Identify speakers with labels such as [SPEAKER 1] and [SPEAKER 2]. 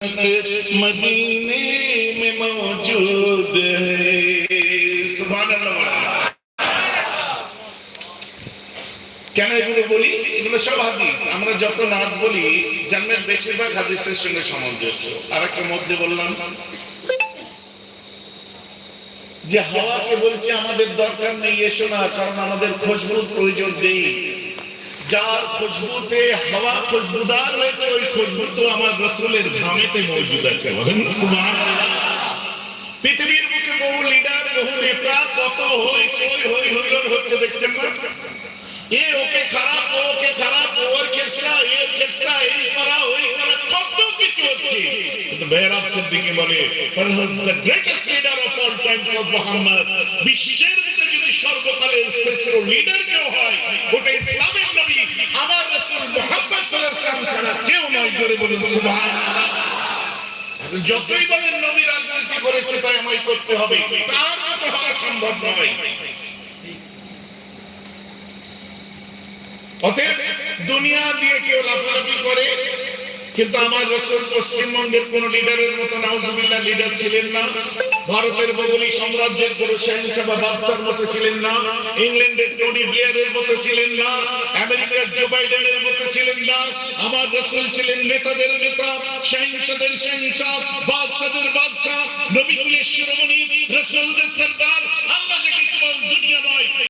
[SPEAKER 1] मदीने में मौजूद है सुभान अल्लाह কেন এগুলো বলি এগুলো সব হাদিস আমরা যত নাচ বলি জানবেন বেশিরভাগ হাদিসের সঙ্গে সামঞ্জস্য আর একটা মধ্যে বললাম যে হাওয়াকে বলছে আমাদের দরকার নেই এসো না কারণ আমাদের খুশবুর প্রয়োজন নেই যার খুশবুতে, হাওয়া খুশবুদার হয়েছে ওই খুশবু তো আমার রসুলের ঘামেতে মজুদ আছে। পৃথিবীর বুকে বহু লিডার বহু নেতা, কত হইচই হই হচ্ছে, দেখছেন না? এ ওকে খারাপ ওকে খারাপ, ওর এই করা, ওই করা, কত কিছু হচ্ছে। মেহরাব সিদ্দিকী বলে greatest leader of all times of Muhammad বিশ্বের যদি সর্বকালের শ্রেষ্ঠ লিডার কেউ হয়, ওটা রাসূল ওয়াসাল্লাম ছাড়া কেউ নয় করে বলুন যতই বলেন, নবী রাজনীতি করেছে, তাই আমায় করতে হবে। তার মতো হওয়া সম্ভব নয়। অতএব দুনিয়া দিয়ে কেউ লাফালাফি করে কিন্তু আমার রসুল পশ্চিমবঙ্গের কোন লিডারের মতো নাউজুবিল্লাহ লিডার ছিলেন না। ভারতের বদলি সাম্রাজ্যের কোন সহিংসা বা বাদশার মতো ছিলেন না। ইংল্যান্ডের টনি ব্লেয়ারের মতো ছিলেন না। আমেরিকার জো বাইডেনের মতো ছিলেন না। আমার রসুল ছিলেন নেতাদের নেতা, সহিংসাদের সহিংসা, বাদশাদের বাদশাহ নবী শিরোমণি, রসুলদের সরকার।